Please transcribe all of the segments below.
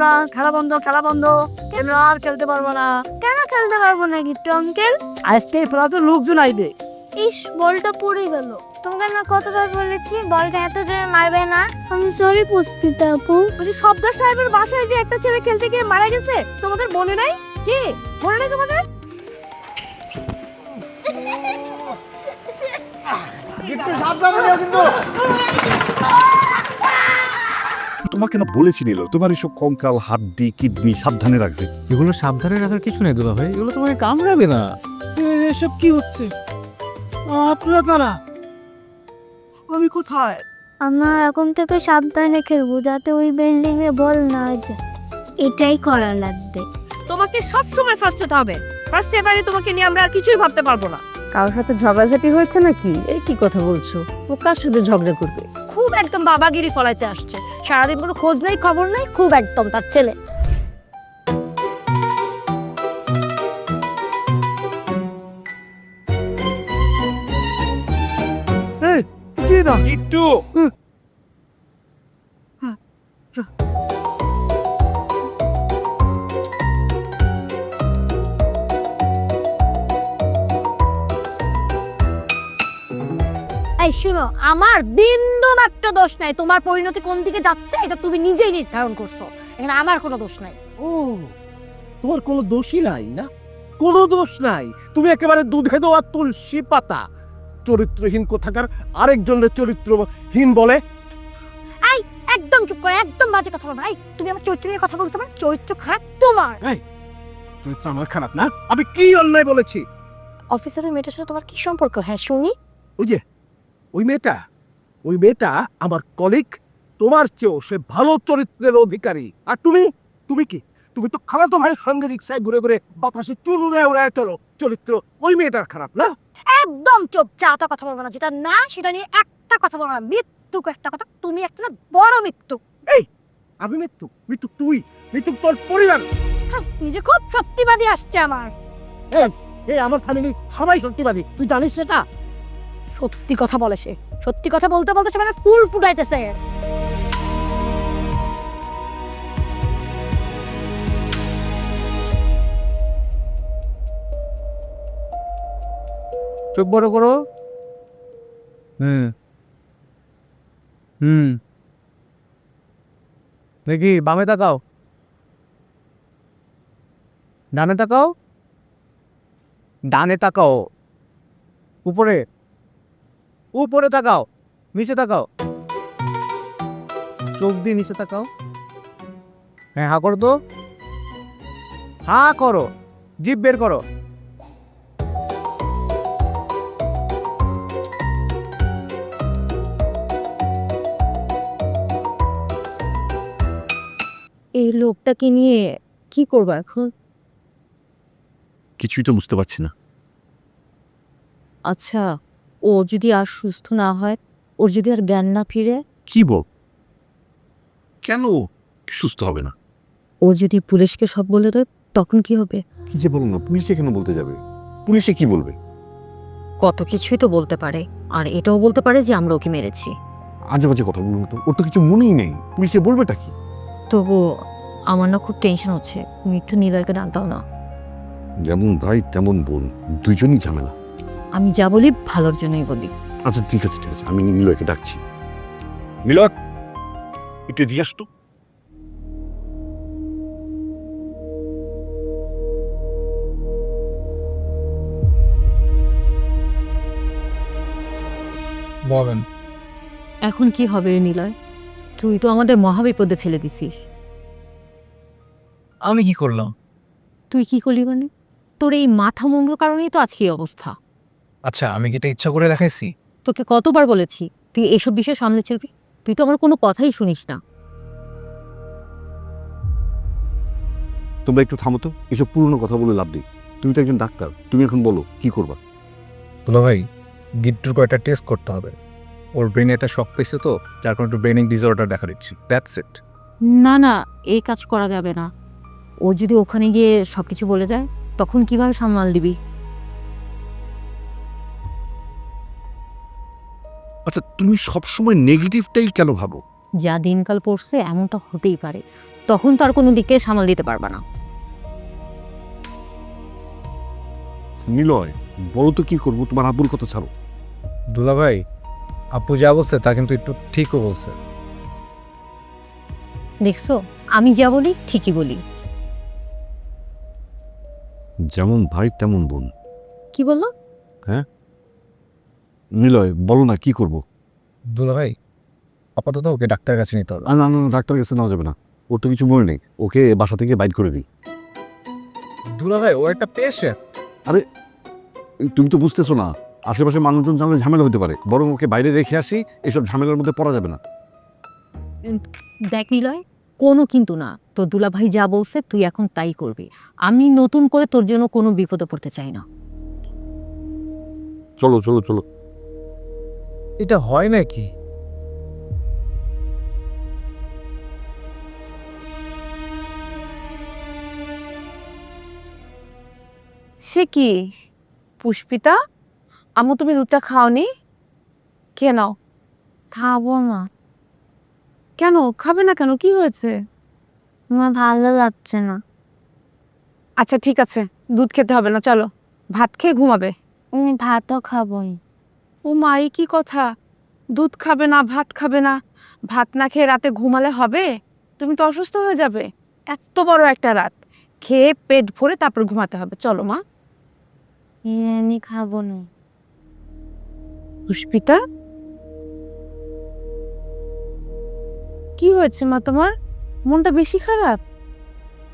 বাবুরা খেলা বন্ধ খেলা বন্ধ। আমরা আর খেলতে পারব না। কেন খেলতে পারব না গিট্টু আঙ্কেল আজকে খেলা তো লোকজন আইবে। ইস বলটা পড়ে গেল। তোমাকে না কতবার বলেছি বলটা এত জোরে মারবে না? আমি সরি পুষ্পিতা আপু বলছি সর্দার সাহেবের বাসায় যে একটা ছেলে খেলতে গিয়ে মারা গেছে তোমাদের মনে নাই? কি? মনে নাই তোমাদের? তোমাকে না বলেছি নিল তোমার এসব কঙ্কাল হাড্ডি কিডনি সাবধানে রাখবে। এগুলো সাবধানে রাখার কিছু নেই দুলা ভাই এগুলো তোমাকে কামড়াবে না। এসব কি হচ্ছে? আপনারা কারা আমি কোথায়? আমরা এখন থেকে সাবধানে খেলব যাতে ওই বিল্ডিং এ বল না যায়। এটাই করা লাগবে। তোমাকে সব সময় ফার্স্ট হতে হবে। ফার্স্ট এবারে তোমাকে নিয়ে আমরা আর কিছুই ভাবতে পারব না। কারোর সাথে ঝগড়াঝাটি হয়েছে নাকি? এই কি কথা বলছো? ও কার সাথে ঝগড়া করবে? খুব একদম বাবাগিরি ফলাইতে আসছে। সারাদিন কোনো খোঁজ নেই খবর নাই খুব একদম তার ছেলে। একটু এই শুনো আমার বিন্দু মাত্র দোষ নাই। তোমার পরিণতি কোন দিকে যাচ্ছে এটা তুমি নিজেই নির্ধারণ করছ। এখানে আমার কোনো দোষ নাই। ও তোমার কোনো দোষই নাই না? কোনো দোষ নাই। তুমি একেবারে দুধে দেওয়া তুলসী পাতা। চরিত্রহীন কোথাকার আরেকজনের চরিত্রহীন বলে? একদম চুপ করে একদম বাজে কথা বলব না। এই তুমি আমার চরিত্র নিয়ে কথা বলছো আমার চরিত্র খারাপ তোমার। এই চরিত্র আমার খারাপ না? আমি কি অন্যায় বলেছি? অফিসারের মেয়েটার সাথে তোমার কি সম্পর্ক? হ্যাঁ শুনি। ওই যে ওই মেয়েটা ওই মেয়েটা আমার কলিগ তোমার চেয়েও সে ভালো চরিত্রের অধিকারী। আর তুমি? তুমি কি? তুমি তো খালাতো ভাইয়ের সঙ্গে রিক্সায় ঘুরে ঘুরে বাতাসে চুল উড়ায় উড়ায় চলো। চরিত্র ওই মেয়েটার খারাপ না? একদম চুপ। চাতা কথা বলব না। যেটা না সেটা নিয়ে একটা কথা বলব না। মৃত্যুক একটা কথা। তুমি একটা না বড় মৃত্যু। এই আমি মৃত্যু। মৃত্যু তুই। মৃত্যু তোর পরিবার। হ্যাঁ, নিজে খুব সত্যিবাদী আসছে আমার। এই আমার ফ্যামিলি সবাই সত্যিবাদী তুই জানিস সেটা? সত্যি কথা বলে সে। সত্যি কথা বলতে বলতে সে মানে ফুল ফুটাইতেছে। চোখ বড় করো। হুম হুম। দেখি, বামে তাকাও। ডানে তাকাও। ডানে তাকাও। উপরে। উপরে তাকাও নিচে তাকাও। চোখ দিয়ে নিচে তাকাও। হ্যাঁ হা করো তো। হা করো জিভ বের করো। এই লোকটাকে নিয়ে কি করব এখন? কিছুই তো বুঝতে পারছি না। আচ্ছা। ও যদি আর সুস্থ না হয় ওর যদি আর জ্ঞান না ফিরে? কি বল? কেন সুস্থ হবে না? ও যদি পুলিশকে সব বলে দেয় তখন কি হবে? কি যে বলুন না পুলিশে কেন বলতে যাবে? পুলিশে কি বলবে? কত কিছুই তো বলতে পারে আর এটাও বলতে পারে যে আমরা ওকে মেরেছি। আজে বাজে কথা বলুন তো ওর তো কিছু মনেই নেই পুলিশে বলবেটা কি? তবু আমার না খুব টেনশন হচ্ছে তুমি একটু নীলয়কে ডাক দাও না। যেমন ভাই তেমন বোন দুজনই ঝামেলা। আমি যা বলি ভালোর জন্যই বলি। আচ্ছা ঠিক আছে ঠিক আছে। আমি নিলয়কে ডাকছি। নিলয় একটু দিয়ে আসতো। বলেন। এখন কি হবে রে নিলয়? তুই তো আমাদের মহাবিপদে ফেলে দিছিস। আমি কি করলাম? তুই কি করলি মানে? তোর এই মাথা মঙ্গল কারণেই তো আজকে এই অবস্থা। আচ্ছা আমি কি এটা ইচ্ছা করে দেখাইছি? তোকে কতবার বলেছি তুই এসব বিষয় সামনে চলবি। তুই তো আমার কোনো কথাই শুনিস না। তোমরা একটু থামো তো এসব পুরনো কথা বলে লাভ নেই। তুমি তো একজন ডাক্তার তুমি এখন বলো কি করবা? দুলা ভাই গিট্টুর কয়েকটা টেস্ট করতে হবে। ওর ব্রেনে একটা শক পেয়েছে তো যার কারণে একটু ব্রেনিং ডিসঅর্ডার দেখা দিচ্ছি। দ্যাটস ইট না না এই কাজ করা যাবে না। ও যদি ওখানে গিয়ে সব কিছু বলে যায় তখন কীভাবে সামাল দিবি? আচ্ছা তুমি সবসময় নেগেটিভটাই কেন ভাবো? যা দিনকাল পড়ছে এমনটা হতেই পারে। তখন তো আর কোনো দিকে সামাল দিতে পারবে না। নিলয় বলো তো কি করব? তোমার আব্বুর কথা ছাড়ো। দুলা ভাই আপু যা বলছে তা কিন্তু একটু ঠিকও বলছে। দেখছ আমি যা বলি ঠিকই বলি। যেমন ভাই তেমন বোন। কি বলল? নিলয় বলো না কি করব? দুলা ভাই আপাতত ওকে ডাক্তারের কাছে নিতে হবে। না না না, ডাক্তার কাছে নেওয়া যাবে না। ওর তো কিছু মনে নেই। ওকে বাসা থেকে বাইট করে দিই। দুলা ভাই ও একটা পেশেন্ট আরে তুমি তো বুঝতেছো না আশেপাশে মানুষজন জানলে ঝামেলা হতে পারে। বরং ওকে বাইরে রেখে আসি এসব ঝামেলার মধ্যে পড়া যাবে না। দেখ নিলয় কোনো কিন্তু না। তোর দুলাভাই যা বলছে তুই এখন তাই করবি। আমি নতুন করে তোর জন্য কোনো বিপদে পড়তে চাই না। চলো চলো চলো। এটা হয় নাকি? সে কি? পুষ্পিতা? আম্মু তুমি দুধটা খাওনি? নাও। খাব না কেন? খাবে না কেন? কি হয়েছে? আমার ভালো লাগছে না। আচ্ছা ঠিক আছে। দুধ খেতে হবে না চলো। ভাত খেয়ে ঘুমাবে। আমি ভাতও খাবোই। ও মা এই কি কথা? দুধ খাবে না ভাত খাবে না। ভাত না খেয়ে রাতে ঘুমালে হবে? তুমি তো অসুস্থ হয়ে যাবে। এত বড় একটা রাত। খেয়ে পেট ভরে তারপর ঘুমাতে হবে। চলো মা। বিরিয়ানি খাব না। পুষ্পিতা? কি হয়েছে মা তোমার? মনটা বেশি খারাপ?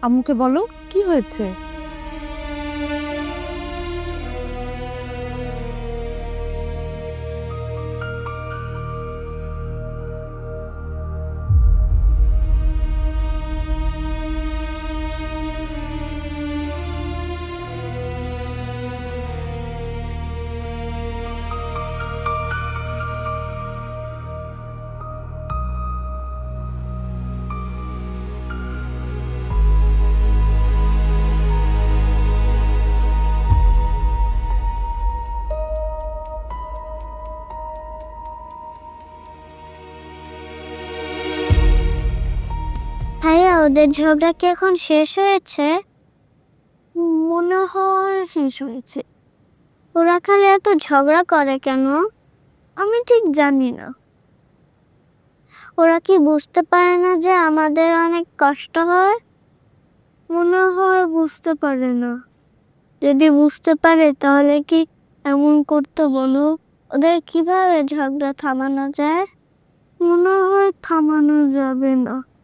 আম্মুকে বলো কি হয়েছে? ওদের ঝগড়া কি এখন শেষ হয়েছে? মনে হয় শেষ হয়েছে। ওরা খালি এত ঝগড়া করে কেন? আমি ঠিক জানি না। ওরা কি বুঝতে পারে না যে আমাদের অনেক কষ্ট হয়? মনে হয় বুঝতে পারে না। যদি বুঝতে পারে, তাহলে কি এমন করতে বলো? ওদের কীভাবে ঝগড়া থামানো যায়? মনে হয় থামানো যাবে না।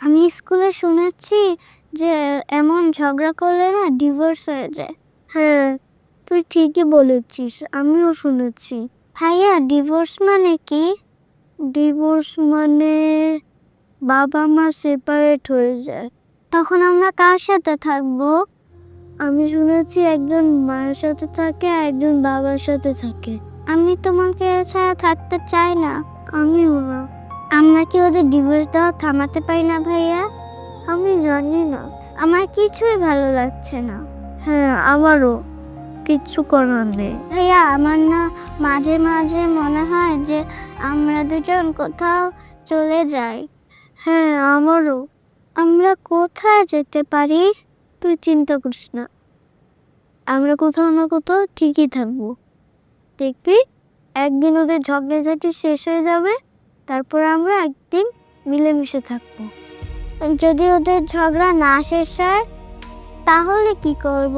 আমি স্কুলে শুনেছি যে এমন ঝগড়া করলে না ডিভোর্স হয়ে যায়। হ্যাঁ তুই ঠিকই বলেছিস আমিও শুনেছি। ভাইয়া ডিভোর্স মানে কি? ডিভোর্স মানে বাবা মা সেপারেট হয়ে যায়। তখন আমরা কার সাথে থাকব? আমি শুনেছি একজন মায়ের সাথে থাকে একজন বাবার সাথে থাকে। আমি তোমাকে ছাড়া থাকতে চাই না। আমিও না। আমরা কি ওদের ডিভোর্স দেওয়া থামাতে পারি না ভাইয়া? আমি জানি না। আমার কিছুই ভালো লাগছে না। হ্যাঁ আমারও কিচ্ছু করার নেই। ভাইয়া আমার না মাঝে মাঝে মনে হয় যে আমরা দুজন কোথাও চলে যাই। হ্যাঁ আমারও। আমরা কোথায় যেতে পারি? তুই চিন্তা করিস না। আমরা কোথাও না কোথাও ঠিকই থাকব। দেখবি একদিন ওদের ঝগড়াঝাটি শেষ হয়ে যাবে। তারপর আমরা একদিন মিলেমিশে থাকব। যদি ওদের ঝগড়া না শেষ হয়, তাহলে কি করব?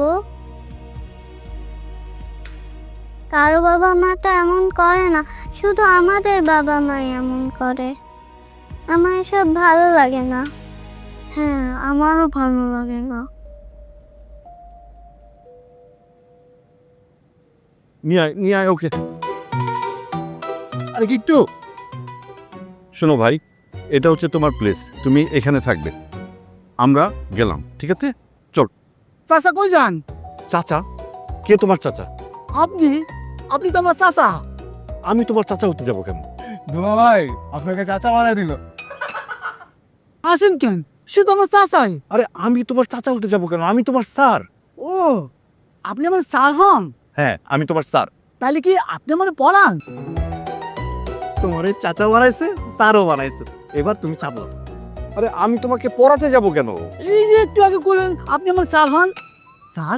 কারও বাবা মা তো এমন করে না, শুধু আমাদের বাবা মা এমন করে। আমার এসব ভালো লাগে না। হ্যাঁ আমারও ভালো লাগে না। নিয়ে নিয়ে ওকে। আরে, কিট্টু! শোনো ভাই এটা হচ্ছে তোমার প্লেস তুমি এখানে থাকবে। আমরা গেলাম ঠিক আছে? চল। চাচা কই যান? চাচা? কে তোমার চাচা? আপনি? আপনি তো আমার চাচা। আমি তোমার চাচা হতে যাব কেন? দুলা ভাই আপনাকে চাচা বানাই দিল। আসেন কেন? সে তো আমার চাচাই। আরে আমি তোমার চাচা হতে যাব কেন? আমি তোমার স্যার। ও আপনি আমার স্যার হন? হ্যাঁ আমি তোমার স্যার। তাহলে কি আপনি আমার পড়ান তোমার চাচা বানাইছে স্যারও বানাইছে। এবার তুমি চাবো আরে আমি তোমাকে পড়াতে যাব কেন? এই যে একটু আগে বললেন আপনি আমার স্যার হন। স্যার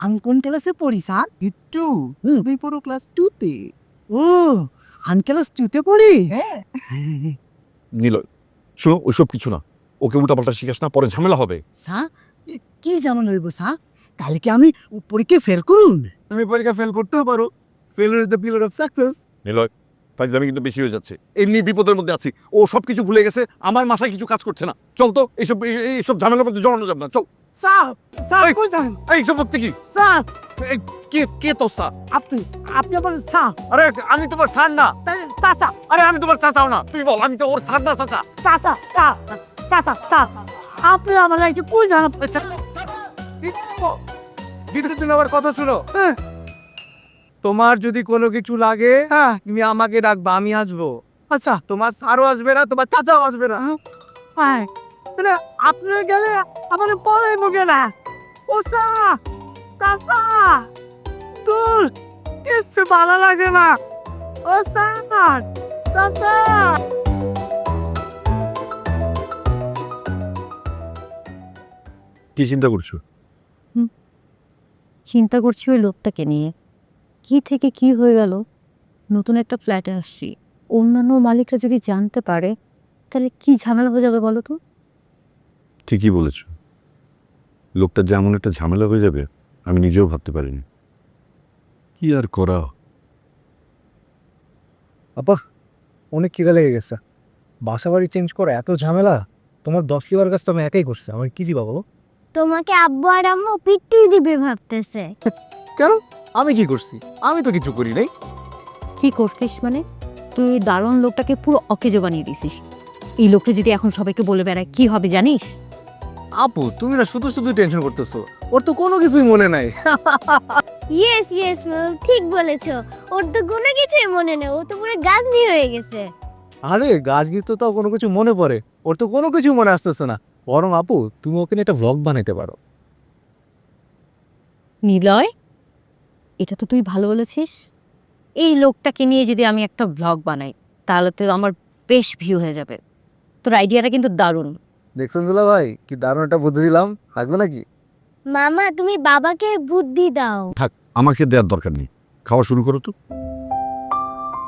আমি কোন ক্লাসে পড়ি স্যার? টু তুমি পড়ো ক্লাস টুতে ও আমি ক্লাস টুতে পড়ি? হ্যাঁ। নিল শোনো ওইসব কিছু না। ওকে উল্টাপাল্টা শিখাস না পরে ঝামেলা হবে। স্যার কি যেমন হইব স্যার? তাহলে কি আমি পরীক্ষা ফেল করুন? তুমি পরীক্ষা ফেল করতেও পারো। Failure is the pillar of success Niloy ফাইজলামি কিন্তু বেশি হয়ে যাচ্ছে। এমনি বিপদের মধ্যে আছি। ও সব কিছু ভুলে গেছে আমার মাথায় কিছু কাজ করছে না। চল তো এইসব এই- এইসব ঝামেলার মধ্যে জড়ানো যাবে না চল। এইসব হচ্ছে কি? কে কে তোর স্যার? আপনি আপনি আমার আরে আমি তোমার স্যার না। চাচা। আরে আমি তোমার চাচাও না। তুই বল আমি তো ওর না চাচা। চাচা চাচা আপনি আমার কই আবার কথা শুনো। তোমার যদি কোনো কিছু লাগে হ্যাঁ তুমি আমাকে ডাকবা আমি আসব। আচ্ছা। তোমার স্যারও আসবে না তোমার চাচাও আসবে না। হ্যাঁ। তাহলে আপনি গেলে আমার পরে মুখে না। ও স্যার চাচা তোর কিচ্ছু ভালো লাগে না। ও স্যার চাচা। কি চিন্তা করছ? চিন্তা করছি ওই লোকটাকে নিয়ে। কি থেকে কি হয়ে গেল? নতুন একটা ফ্ল্যাটে আসছি। অন্যান্য মালিকরা যদি জানতে পারে তাহলে কি ঝামেলা হয়ে যাবে বলো তো? ঠিকই বলেছ। লোকটা যেমন একটা ঝামেলা হয়ে যাবে আমি নিজেও ভাবতে পারিনি। কি আর করা? আপা অনেক খিদে লেগে গেছে। বাসা বাড়ি চেঞ্জ করা এত ঝামেলা তোমার দশ লিবার কাজ তো আমি একাই করছি আমার কি দিবা বলো? তোমাকে আব্বু আর আম্মু পিটি দিবে ভাবতেছে। কেন? আমি কি করছি? আমি তো কিছু করি নাই। কি করছিস মানে? তুই দারুণ লোকটাকে পুরো অকেজো বানিয়ে দিছিস এই লোকটা যদি এখন সবাইকে বলে বেড়ায় কি হবে জানিস? আপু তুমি না শুধু শুধু টেনশন করতেছো। ওর তো কোনো কিছুই মনে নাই। ইয়েস ইয়েস ম্যাম ঠিক বলেছ। ওর তো কোনো কিছুই মনে নেই। ও তো পুরো গান্ধী হয়ে গেছে। আরে গাছ গিয়ে তো তাও কোনো কিছু মনে পড়ে। ওর তো কোনো কিছু মনে আসতেছে না। বরং আপু তুমি ওকে নিয়ে একটা ভ্লগ বানাইতে পারো। নিলয়? এটা তো তুই ভালো বলেছিস। এই লোকটাকে নিয়ে যদি আমি একটা ব্লগ বানাই তাহলে তো আমার বেশ ভিউ হয়ে যাবে। তোর আইডিয়াটা কিন্তু দারুণ। দেখছেন দুলা ভাই কি দারুণ একটা বুদ্ধি দিলাম। থাকবে নাকি? মামা তুমি বাবাকে বুদ্ধি দাও। থাক আমাকে দেওয়ার দরকার নেই। খাওয়া শুরু করো তো।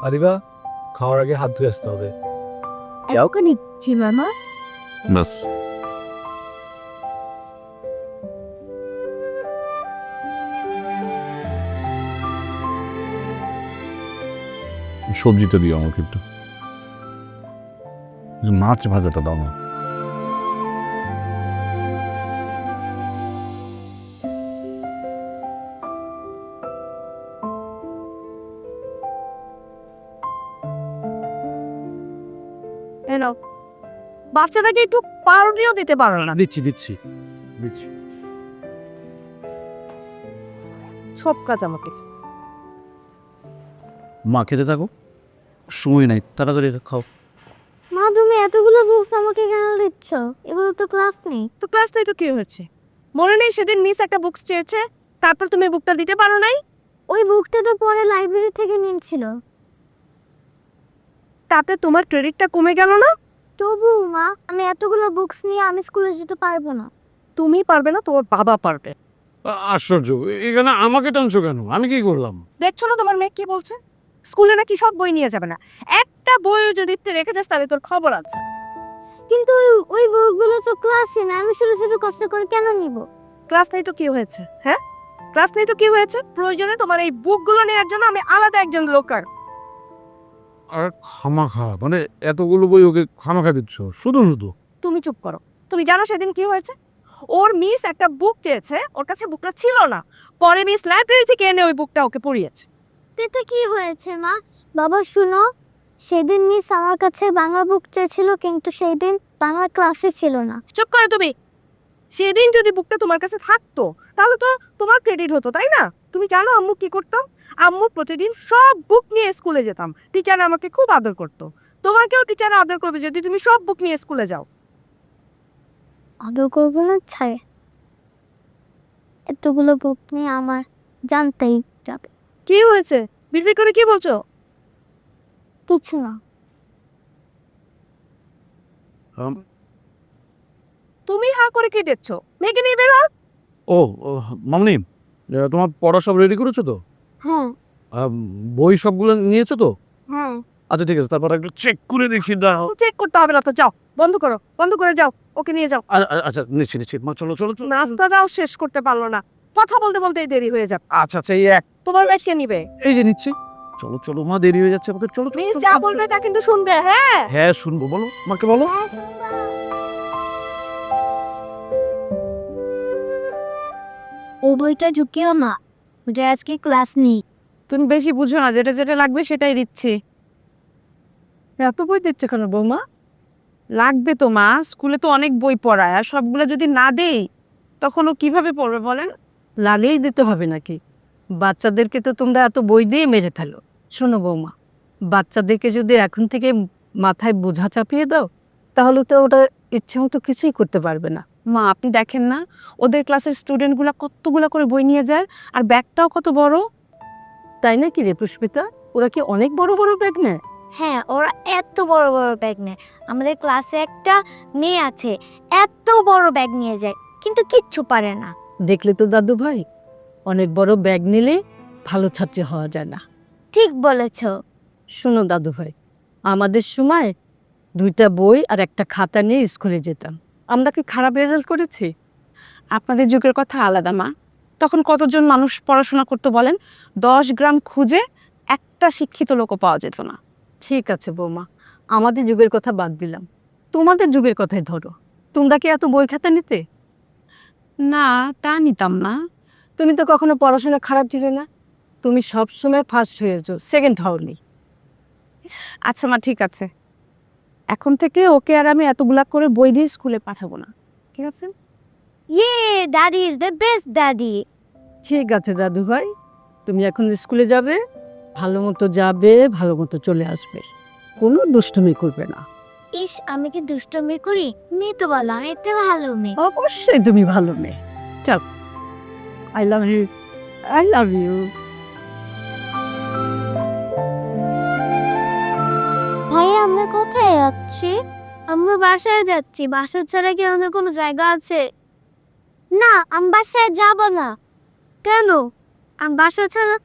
আরিবা খাওয়ার আগে হাত ধুয়ে আসতে হবে। মামা। ব্যাস। সবজিটা দিও আমাকে একটু। মাছ ভাজাটা দাও না। বাচ্চাটাকে একটু পাউরুটিও দিতে পারো না। দিচ্ছি দিচ্ছি দিচ্ছি। সব কাজ আমাকে। মা খেতে থাকো সময় নাই তাড়াতাড়ি খাও। মা তুমি এতগুলো বুকস আমাকে কেন দিচ্ছ? এগুলো তো ক্লাস নেই। তো ক্লাস নাই তো কি হয়েছে? মনে নেই সেদিন মিস একটা বুকস চেয়েছে তারপর তুমি বুকটা দিতে পারো নাই? ওই বুকটা তো পরে লাইব্রেরি থেকে নিয়েছিল। তাতে তোমার ক্রেডিটটা কমে গেল না? তবু মা আমি এতগুলো বুকস নিয়ে আমি স্কুলে যেতে পারব না। তুমি পারবে না তোমার বাবা পারবে। আশ্চর্য এখানে আমাকে টানছো কেন? আমি কি করলাম? দেখছ না তোমার মেয়ে কি বলছে? স্কুলে নাকি সব বই নিয়ে যাবে না। একটা বইও যদি তুই রেখে যাস তাহলে তোর খবর আছে। কিন্তু ওই ওই বুকগুলো তো ক্লাসে না আমি শুধু শুধু কষ্ট করে কেন নিব? ক্লাস নেই তো কি হয়েছে হ্যাঁ? ক্লাস নেই তো কি হয়েছে? প্রয়োজনে তোমার এই বুকগুলো নেওয়ার জন্য আমি আলাদা একজন লোক আর আর খামাখা মানে এতগুলো বই ওকে খামাখা দিচ্ছ শুধু শুধু। তুমি চুপ করো। তুমি জানো সেদিন কি হয়েছে? ওর মিস একটা বুক চেয়েছে ওর কাছে বুকটা ছিল না। পরে মিস লাইব্রেরি থেকে এনে ওই বুকটা ওকে পড়িয়েছে। এতে কি হয়েছে মা? বাবা শুনো। সেদিন মিস আমার কাছে বাংলা বুক চেয়েছিল কিন্তু সেই দিন বাংলা ক্লাসে ছিল না। চুপ করো তুমি। সেদিন যদি বুকটা তোমার কাছে থাকতো তাহলে তো তোমার ক্রেডিট হতো তাই না? তুমি জানো আম্মু কি করতাম? আম্মু প্রতিদিন সব বুক নিয়ে স্কুলে যেতাম। টিচার আমাকে খুব আদর করতো। তোমাকেও টিচার আদর করবে যদি তুমি সব বুক নিয়ে স্কুলে যাও। আদর করব না ছাই এতগুলো বুক নিয়ে আমার জানতেই যাবে। কি হয়েছে? বিড়বিড় করে কি বলছো? কিছু না। তুমি হা করে কি দেখছ? মেয়েকে নিয়ে বেরো ও ও, মামনি তোমার পড়া সব রেডি করেছ তো? হ্যাঁ আহ, বই সবগুলো নিয়েছো তো? হ্যাঁ আচ্ছা ঠিক আছে তারপর একটু চেক করে দেখি দাও। চেক করতে হবে না তো যাও বন্ধ করো বন্ধ করে যাও ওকে নিয়ে যাও। আচ্ছা নিচ্ছি নিচ্ছি মা চলো চলো চলো। নাস্তাটাও শেষ করতে পারল না কথা বলতে বলতেই দেরি হয়ে যাবে আচ্ছা আচ্ছা এই এক তোমার ব্যাগ কে নিবে? এই যে নিচ্ছি। চলো চলো মা দেরি হয়ে যাচ্ছে আমাদের। চলো চলো, মিস যা বলবে তা কিন্তু শুনবে হ্যাঁ? হ্যাঁ শুনব বলো। মাকে বলো। ও বইটা ঢুকিও না। ওটা আজকে ক্লাস নেই। তুমি বেশি বুঝো না যেটা যেটা লাগবে সেটাই দিচ্ছি। এত বই দিচ্ছে কেন বৌমা? লাগবে তো মা। স্কুলে তো অনেক বই পড়ায় আর সবগুলো যদি না দেই তখন ও কীভাবে পড়বে বলেন? লাগেই দিতে হবে নাকি? বাচ্চাদেরকে তো তোমরা এত বই দিয়ে মেরে ফেলো। শোনো বৌমা বাচ্চাদেরকে যদি এখন থেকে মাথায় বোঝা চাপিয়ে দাও তাহলে তো ওটা ইচ্ছে মতো কিছুই করতে পারবে না। মা আপনি দেখেন না ওদের ক্লাসের স্টুডেন্টগুলো কতগুলো করে বই নিয়ে যায় আর ব্যাগটাও কত বড়। তাই নাকি রে পুষ্পিতা? ওরা কি অনেক বড় বড় ব্যাগ নেয়? হ্যাঁ ওরা এত বড় বড় ব্যাগ নেয়। আমাদের ক্লাসে একটা মেয়ে আছে এত বড় ব্যাগ নিয়ে যায় কিন্তু কিচ্ছু পারে না। দেখলে তো দাদু ভাই অনেক বড় ব্যাগ নিলে ভালো ছাত্রী হওয়া যায় না। ঠিক বলেছ। শোনো দাদু ভাই আমাদের সময় দুইটা বই আর একটা খাতা নিয়ে স্কুলে যেতাম। আমরা কি খারাপ রেজাল্ট করেছি? আপনাদের যুগের কথা আলাদা মা। তখন কতজন মানুষ পড়াশোনা করতে বলেন? দশ গ্রাম খুঁজে একটা শিক্ষিত লোকও পাওয়া যেত না। ঠিক আছে বৌমা আমাদের যুগের কথা বাদ দিলাম। তোমাদের যুগের কথাই ধরো। তোমরা কি এত বই খাতা নিতে? না তা নিতাম না। তুমি তো কখনো পড়াশোনা খারাপ ছিলে না? তুমি সব সময় ফার্স্ট হয়েছো সেকেন্ড হওনি। আচ্ছা মা ঠিক আছে। এখন থেকে ওকে আর আমি এতগুলা করে বই দিয়ে স্কুলে পাঠাবো না ঠিক আছে? ইয়ে daddy is the best daddy ঠিক আছে দাদু ভাই তুমি এখন স্কুলে যাবে ভালো মতো যাবে ভালো মতো চলে আসবে। কোনো দুষ্টুমি করবে না। ইস আমি কি দুষ্টমি করি? মেয়ে তো বলো আমি একটা ভালো মেয়ে। অবশ্যই তুমি ভালো মেয়ে। চল। I love you I love you ভাই, আমরা কোথায় যাচ্ছি? আমরা বাসায় যাচ্ছি। বাসা ছাড়া কি আমাদের কোনো জায়গা আছে? না, আমি বাসায় যাব না। কেন? আমি বাসা ছাড়া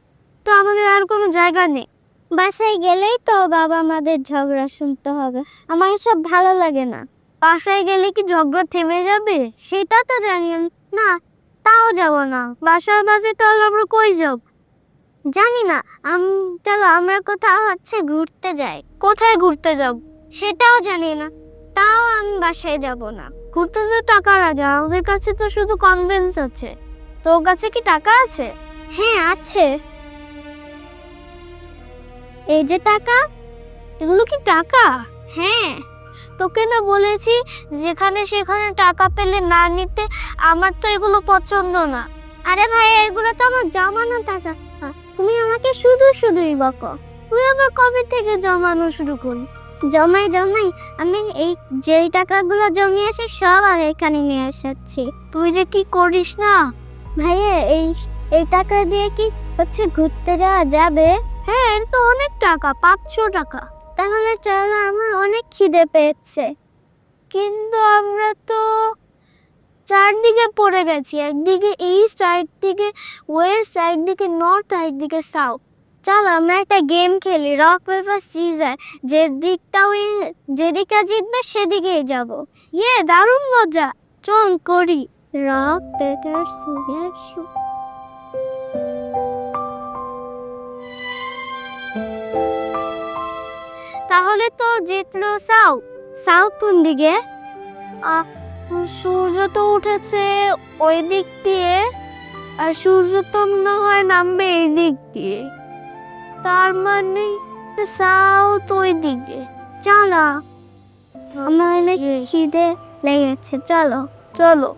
তো আমাদের আর কোনো জায়গা নেই। বাসায় গেলেই তো বাবা আমাদের ঝগড়া শুনতে হবে। আমার সব ভালো লাগে না। বাসায় গেলে কি ঝগড়া থেমে যাবে? সেটা তো জানি। না তাও যাব না। বাসার বাসে তাহলে আমরা কই যাব? জানি না, আমি, চলো আমরা কোথাও হচ্ছে ঘুরতে যাই। কোথায় ঘুরতে যাব? সেটাও জানি না, তাও আমি বাসায় যাব না। ঘুরতে তো টাকা লাগে, আমাদের কাছে তো শুধু কনভেন্স আছে। তোর কাছে কি টাকা আছে? হ্যাঁ আছে। এই যে টাকা, এগুলো কি টাকা? হ্যাঁ। তোকে না বলেছি যেখানে সেখানে টাকা পেলে না নিতে আমার তো এগুলো পছন্দ না। আরে ভাই এগুলো তো আমার জমানো টাকা। তুমি আমাকে শুধু শুধুই বকো। তুই আবার কবে থেকে জমানো শুরু করলি? জমাই জমাই। আমি এই যেই টাকাগুলো জমিয়েছি সব আর এখানে নিয়ে এসেছি। তুই যে কি করিস না? ভাইয়া এই এই টাকা দিয়ে কি হচ্ছে ঘুরতে যাওয়া যাবে? হ্যাঁ এর তো অনেক টাকা পাঁচশো টাকা। তাহলে চলো, আমার অনেক খিদে পেয়েছে। কিন্তু আমরা তো চারদিকে পড়ে গেছি, একদিকে ইস্ট একদিকে ওয়েস্ট একদিকে নর্থ একদিকে সাউথ চল, আমরা একটা গেম খেলি রক পেপার সিজার যে দিকটা উইন- যেদিকে জিতবে সেদিকেই যাব। ইয়ে দারুণ মজা। চল করি। রক পেপার সিজার তাহলে তো জিতলো সাউথ সাউথ কোন দিকে? সূর্য তো উঠেছে ওই দিক দিয়ে। আর সূর্য তো মনে হয় নামবে এই দিক দিয়ে। তার মানে সাউথ ওই দিকে। চলো। আমার খিদে লেগেছে, চলো। চলো।